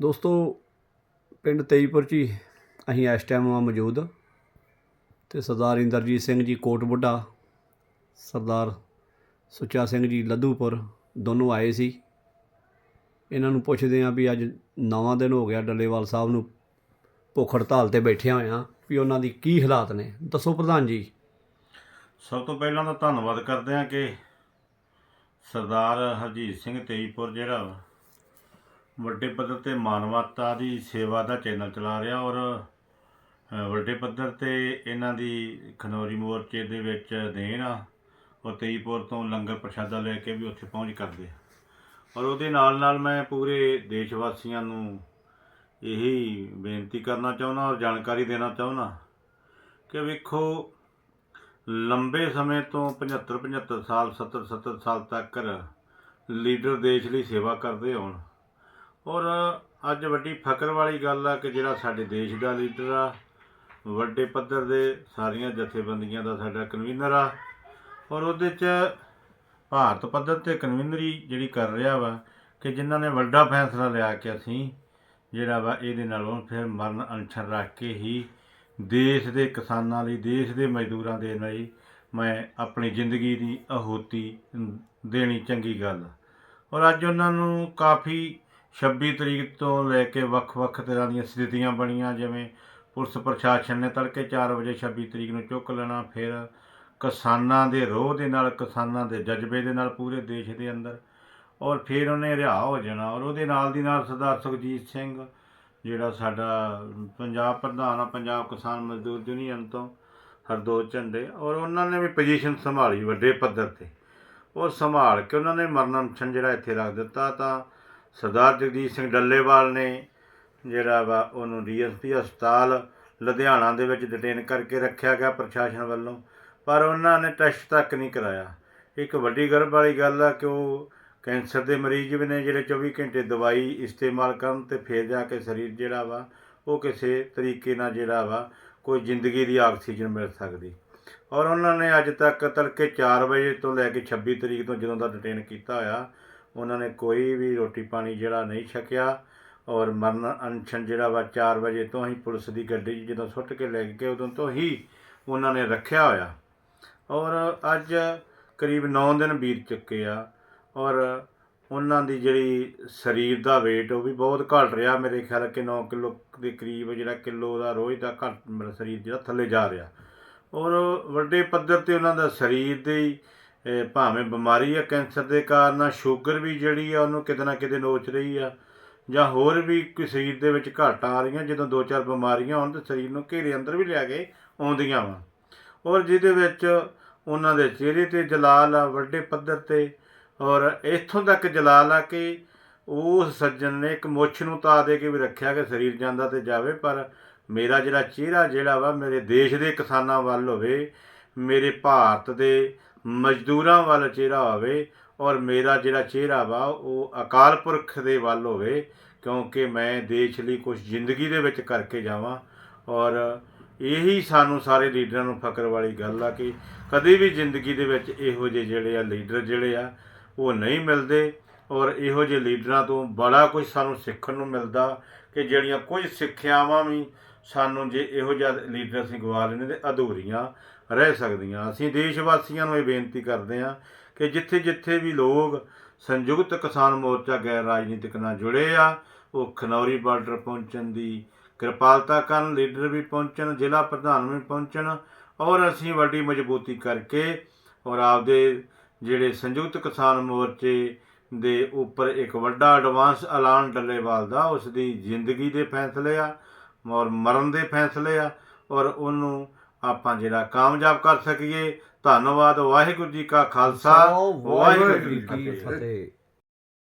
ਦੋਸਤੋ ਪਿੰਡ ਤੇਈਪੁਰ 'ਚ ਹੀ ਅਸੀਂ ਇਸ ਟਾਈਮ ਆ ਮੌਜੂਦ। ਅਤੇ ਸਰਦਾਰ ਇੰਦਰਜੀਤ ਸਿੰਘ ਜੀ ਕੋਟ ਬੁੱਢਾ ਸਰਦਾਰ ਸੁੱਚਾ ਸਿੰਘ ਜੀ ਲੱਧੂਪੁਰ ਦੋਨੋਂ ਆਏ ਸੀ। ਇਹਨਾਂ ਨੂੰ ਪੁੱਛਦੇ ਹਾਂ ਵੀ ਅੱਜ ਨਵਾਂ ਦਿਨ ਹੋ ਗਿਆ ਡੱਲੇਵਾਲ ਸਾਹਿਬ ਨੂੰ ਭੁੱਖ ਹੜਤਾਲ ਤੇ ਬੈਠੇ ਹੋਇਆ ਵੀ ਉਹਨਾਂ ਦੀ ਕੀ ਹਾਲਾਤ ਨੇ? ਦੱਸੋ ਪ੍ਰਧਾਨ ਜੀ। ਸਭ ਤੋਂ ਪਹਿਲਾਂ ਤਾਂ ਧੰਨਵਾਦ ਕਰਦੇ ਹਾਂ ਕਿ ਸਰਦਾਰ ਹਰਜੀਤ ਸਿੰਘ ਤੇਈਪੁਰ ਜਿਹੜਾ ਵਾ, ਵੱਡੇ ਪੱਧਰ ਤੇ ਮਾਨਵਤਾ ਦੀ ਸੇਵਾ ਦਾ ਚੈਨਲ ਚਲਾ ਰਿਹਾ ਔਰ ਵੱਡੇ ਪੱਧਰ ਤੇ ਇਹਨਾਂ ਦੀ ਖਨੌਰੀ ਮੋਰਚੇ ਦੇ ਵਿੱਚ ਦੇਣ ਆ ਔਰ ਤੇਈਪੁਰ ਤੋਂ ਲੰਗਰ ਪ੍ਰਸ਼ਾਦਾ ਲੈ ਕੇ ਵੀ ਉੱਥੇ ਪਹੁੰਚ ਕਰਦੇ ਔਰ ਉਹਦੇ ਨਾਲ ਨਾਲ ਮੈਂ ਪੂਰੇ ਦੇਸ਼ ਵਾਸੀਆਂ ਨੂੰ ਇਹੀ ਬੇਨਤੀ ਕਰਨਾ ਚਾਹੁੰਦਾ ਔਰ ਜਾਣਕਾਰੀ ਦੇਣਾ ਚਾਹੁੰਦਾ ਕਿ ਵੇਖੋ, ਲੰਬੇ ਸਮੇਂ ਤੋਂ 75 75 ਸਾਲ 70 70 ਸਾਲ ਤੱਕ ਲੀਡਰ ਦੇਸ਼ ਲਈ ਸੇਵਾ ਕਰਦੇ ਹੋਣ ਔਰ ਅੱਜ ਵੱਡੀ ਫਕਰ ਵਾਲੀ ਗੱਲ ਆ ਕਿ ਜਿਹੜਾ ਸਾਡੇ ਦੇਸ਼ ਦਾ ਲੀਡਰ ਆ, ਵੱਡੇ ਪੱਧਰ ਦੇ ਸਾਰੀਆਂ ਜਥੇਬੰਦੀਆਂ ਦਾ ਸਾਡਾ ਕਨਵੀਨਰ ਆ ਔਰ ਉਹਦੇ ਚ ਭਾਰਤ ਪੱਧਰ ਤੇ ਕਨਵੀਨਰੀ ਜਿਹੜੀ ਕਰ ਰਿਹਾ ਵਾ ਕਿ ਜਿਨ੍ਹਾਂ ਨੇ ਵੱਡਾ ਫੈਸਲਾ ਲਿਆ ਕਿ ਅਸੀਂ ਜਿਹੜਾ ਵਾ ਇਹਦੇ ਨਾਲੋਂ ਫਿਰ ਮਰਨ ਅਨਸ਼ਨ ਰੱਖ ਕੇ ਹੀ ਦੇਸ਼ ਦੇ ਕਿਸਾਨਾਂ ਲਈ, ਦੇਸ਼ ਦੇ ਮਜ਼ਦੂਰਾਂ ਦੇ ਲਈ ਮੈਂ ਆਪਣੀ ਜ਼ਿੰਦਗੀ ਦੀ ਆਹੂਤੀ ਦੇਣੀ ਚੰਗੀ ਗੱਲ ਆ। ਔਰ ਅੱਜ ਉਹਨਾਂ ਨੂੰ ਕਾਫੀ 26 ਤਰੀਕ ਤੋਂ ਲੈ ਕੇ ਵੱਖ-ਵੱਖ ਤਰ੍ਹਾਂ ਦੀਆਂ ਸਥਿਤੀਆਂ ਬਣੀਆਂ, ਜਿਵੇਂ ਪੁਲਿਸ ਪ੍ਰਸ਼ਾਸਨ ਨੇ ਤੜਕੇ 4 ਵਜੇ 26 ਤਰੀਕ ਨੂੰ ਚੁੱਕ ਲੈਣਾ, ਫਿਰ ਕਿਸਾਨਾਂ ਦੇ ਰੋਹ ਦੇ ਨਾਲ, ਕਿਸਾਨਾਂ ਦੇ ਜਜ਼ਬੇ ਦੇ ਨਾਲ ਪੂਰੇ ਦੇਸ਼ ਦੇ ਅੰਦਰ, ਔਰ ਫਿਰ ਉਹਨੇ ਰਿਹਾ ਹੋ ਜਾਣਾ, ਔਰ ਉਹਦੇ ਨਾਲ ਦੀ ਨਾਲ ਸਰਦਾਰ ਸੁਖਜੀਤ ਸਿੰਘ, ਜਿਹੜਾ ਸਾਡਾ ਪੰਜਾਬ ਪ੍ਰਧਾਨ ਆ, ਪੰਜਾਬ ਕਿਸਾਨ ਮਜ਼ਦੂਰ ਯੂਨੀਅਨ ਤੋਂ ਹਰਦੋਜ ਝੰਡੇ, ਔਰ ਉਹਨਾਂ ਨੇ ਵੀ ਪੋਜੀਸ਼ਨ ਸੰਭਾਲੀ ਵੱਡੇ ਪੱਧਰ ਤੇ, ਔਰ ਸੰਭਾਲ ਕੇ ਉਹਨਾਂ ਨੇ ਮਰਨ ਜਿਹੜਾ ਇੱਥੇ ਰੱਖ ਦਿੱਤਾ, ਤਾਂ ਸਰਦਾਰ ਜਗਜੀਤ ਸਿੰਘ ਡੱਲੇਵਾਲ ਨੇ ਜਿਹੜਾ ਵਾ ਉਹਨੂੰ ਡੀਐਸਪੀ ਹਸਪਤਾਲ ਲੁਧਿਆਣਾ ਦੇ ਵਿੱਚ ਡਿਟੇਨ ਕਰਕੇ ਰੱਖਿਆ ਗਿਆ ਪ੍ਰਸ਼ਾਸਨ ਵੱਲੋਂ, ਪਰ ਉਹਨਾਂ ਨੇ ਟੈਸਟ ਤੱਕ ਨਹੀਂ ਕਰਾਇਆ। ਇੱਕ ਵੱਡੀ ਗਰਭ ਵਾਲੀ ਗੱਲ ਆ ਕਿ ਉਹ ਕੈਂਸਰ ਦੇ ਮਰੀਜ਼ ਵੀ ਨੇ, ਜਿਹੜੇ 24 ਘੰਟੇ ਦਵਾਈ ਇਸਤੇਮਾਲ ਕਰਨ ਤੇ ਫਿਰ ਜਾ ਕੇ ਸਰੀਰ ਜਿਹੜਾ ਵਾ, ਉਹ ਕਿਸੇ ਤਰੀਕੇ ਨਾਲ ਜਿਹੜਾ ਵਾ, ਕੋਈ ਜ਼ਿੰਦਗੀ ਦੀ ਆਕਸੀਜਨ ਮਿਲ ਸਕਦੀ। ਔਰ ਉਹਨਾਂ ਨੇ ਅੱਜ ਤੱਕ ਤੜਕੇ 4 ਵਜੇ ਤੋਂ ਲੈ ਕੇ 26 ਤਰੀਕ ਤੋਂ ਜਦੋਂ ਦਾ ਡਿਟੇਨ ਕੀਤਾ ਹੋਇਆ ਉਹਨਾਂ ਨੇ ਕੋਈ ਵੀ ਰੋਟੀ ਪਾਣੀ ਜਿਹੜਾ ਨਹੀਂ ਛਕਿਆ ਔਰ ਮਰਨ ਅਨਸ਼ਨ ਜਿਹੜਾ ਵਾ 4 ਵਜੇ ਤੋਂ ਹੀ ਪੁਲਿਸ ਦੀ ਗੱਡੀ 'ਚ ਜਦੋਂ ਸੁੱਟ ਕੇ ਲੈ ਕੇ ਉਦੋਂ ਤੋਂ ਹੀ ਉਹਨਾਂ ਨੇ ਰੱਖਿਆ ਹੋਇਆ। ਔਰ ਅੱਜ ਕਰੀਬ 9 ਦਿਨ ਬੀਤ ਚੁੱਕੇ ਆ ਔਰ ਉਹਨਾਂ ਦੀ ਜਿਹੜੀ ਸਰੀਰ ਦਾ weight ਉਹ ਵੀ ਬਹੁਤ ਘਟ ਰਿਹਾ। ਮੇਰੇ ਖਿਆਲ ਕਿ 9 ਕਿਲੋ ਦੇ ਕਰੀਬ ਜਿਹੜਾ ਕਿਲੋ ਦਾ ਰੋਜ਼ ਦਾ ਘਟ ਮੇਰਾ ਸਰੀਰ ਜਿਹੜਾ ਥੱਲੇ ਜਾ ਰਿਹਾ। ਔਰ ਵੱਡੇ ਪੱਧਰ ਤੇ ਉਹਨਾਂ ਦਾ ਸਰੀਰ ਦੀ ਭਾਵੇਂ ਬਿਮਾਰੀ ਆ, ਕੈਂਸਰ ਦੇ ਕਾਰਨ ਸ਼ੂਗਰ ਵੀ ਜਿਹੜੀ ਆ, ਉਹਨੂੰ ਕਿਤੇ ਨਾ ਕਿਤੇ ਨੋਚ ਰਹੀ ਆ। ਜਾਂ ਹੋਰ ਵੀ ਕੋਈ ਸਰੀਰ ਦੇ ਵਿੱਚ ਘਾਟਾਂ ਆ ਰਹੀਆਂ, ਜਦੋਂ ਦੋ ਚਾਰ ਬਿਮਾਰੀਆਂ ਹੋਣ ਤੇ ਸਰੀਰ ਨੂੰ ਘੇਰੇ ਅੰਦਰ ਵੀ ਲਿਆ ਕੇ ਆਉਂਦੀਆਂ ਵਾ। ਔਰ ਜਿਹਦੇ ਵਿੱਚ ਉਹਨਾਂ ਦੇ ਚਿਹਰੇ ਤੇ ਜਲਾਲ ਆ, ਵੱਡੇ ਪੱਧਰ ਤੇ, ਔਰ ਇੱਥੋਂ ਤੱਕ ਜਲਾਲ ਆ ਕਿ ਉਸ ਸੱਜਣ ਨੇ ਇੱਕ ਮੁੱਛ ਨੂੰ ਤਾ ਦੇ ਕੇ ਵੀ ਰੱਖਿਆ ਕਿ ਸਰੀਰ ਜਾਂਦਾ ਤੇ ਜਾਵੇ, ਪਰ ਮੇਰਾ ਜਿਹੜਾ ਚਿਹਰਾ ਜਿਹੜਾ ਵਾ, ਮੇਰੇ ਦੇਸ਼ ਦੇ ਕਿਸਾਨਾਂ ਵੱਲ ਹੋਵੇ, ਮੇਰੇ ਭਾਰਤ ਦੇ ਮਜ਼ਦੂਰਾਂ ਵੱਲ ਚਿਹਰਾ ਹੋਵੇ ਔਰ ਮੇਰਾ ਜਿਹੜਾ ਚਿਹਰਾ ਵਾ, ਉਹ ਅਕਾਲ ਪੁਰਖ ਦੇ ਵੱਲ ਹੋਵੇ, ਕਿਉਂਕਿ ਮੈਂ ਦੇਸ਼ ਲਈ ਕੁਝ ਜ਼ਿੰਦਗੀ ਦੇ ਵਿੱਚ ਕਰਕੇ ਜਾਵਾਂ। ਔਰ ਇਹੀ ਸਾਨੂੰ ਸਾਰੇ ਲੀਡਰਾਂ ਨੂੰ ਫਖਰ ਵਾਲੀ ਗੱਲ ਆ ਕਿ ਕਦੇ ਵੀ ਜ਼ਿੰਦਗੀ ਦੇ ਵਿੱਚ ਇਹੋ ਜਿਹੇ ਜਿਹੜੇ ਆ ਲੀਡਰ ਜਿਹੜੇ ਆ, ਉਹ ਨਹੀਂ ਮਿਲਦੇ। ਔਰ ਇਹੋ ਜਿਹੇ ਲੀਡਰਾਂ ਤੋਂ ਬੜਾ ਕੁਝ ਸਾਨੂੰ ਸਿੱਖਣ ਨੂੰ ਮਿਲਦਾ ਕਿ ਜਿਹੜੀਆਂ ਕੁਝ ਸਿੱਖਿਆਵਾਂ ਵੀ ਸਾਨੂੰ ਜੇ ਇਹੋ ਜਿਹਾ ਲੀਡਰ ਅਸੀਂ ਗਵਾ ਲੈਂਦੇ ਤੇ ਅਧੂਰੀਆਂ ਰਹਿ ਸਕਦੀਆਂ। ਅਸੀਂ ਦੇਸ਼ ਵਾਸੀਆਂ ਨੂੰ ਇਹ ਬੇਨਤੀ ਕਰਦੇ ਹਾਂ ਕਿ ਜਿੱਥੇ ਜਿੱਥੇ ਵੀ ਲੋਕ ਸੰਯੁਕਤ ਕਿਸਾਨ ਮੋਰਚਾ ਗੈਰ ਰਾਜਨੀਤਿਕ ਨਾਲ ਜੁੜੇ ਆ, ਉਹ ਖਨੌਰੀ ਬਾਰਡਰ ਪਹੁੰਚਣ ਦੀ ਕਿਰਪਾਲਤਾ ਕਰਨ, ਲੀਡਰ ਵੀ ਪਹੁੰਚਣ, ਜ਼ਿਲ੍ਹਾ ਪ੍ਰਧਾਨ ਵੀ ਪਹੁੰਚਣ ਔਰ ਅਸੀਂ ਵੱਡੀ ਮਜ਼ਬੂਤੀ ਕਰਕੇ ਔਰ ਆਪਦੇ ਜਿਹੜੇ ਸੰਯੁਕਤ ਕਿਸਾਨ ਮੋਰਚੇ ਦੇ ਉੱਪਰ ਇੱਕ ਵੱਡਾ ਐਡਵਾਂਸ ਐਲਾਨ ਡੱਲੇਵਾਲ ਦਾ ਉਸ ਦੀ ਜ਼ਿੰਦਗੀ ਦੇ ਫੈਸਲੇ ਆ ਔਰ ਮਰਨ ਦੇ ਫੈਸਲੇ ਆ ਔਰ ਉਹਨੂੰ ਆਪਾਂ ਜਿਹੜਾ ਕਾਮਯਾਬ ਕਰ ਸਕੀਏ। ਧੰਨਵਾਦ ਵਾਹਿਗੁਰੂ ਜੀ ਕਾ ਖਾਲਸਾ ਵਾਹਿਗੁਰੂ ਜੀ ਕੀ ਫਤਿਹ।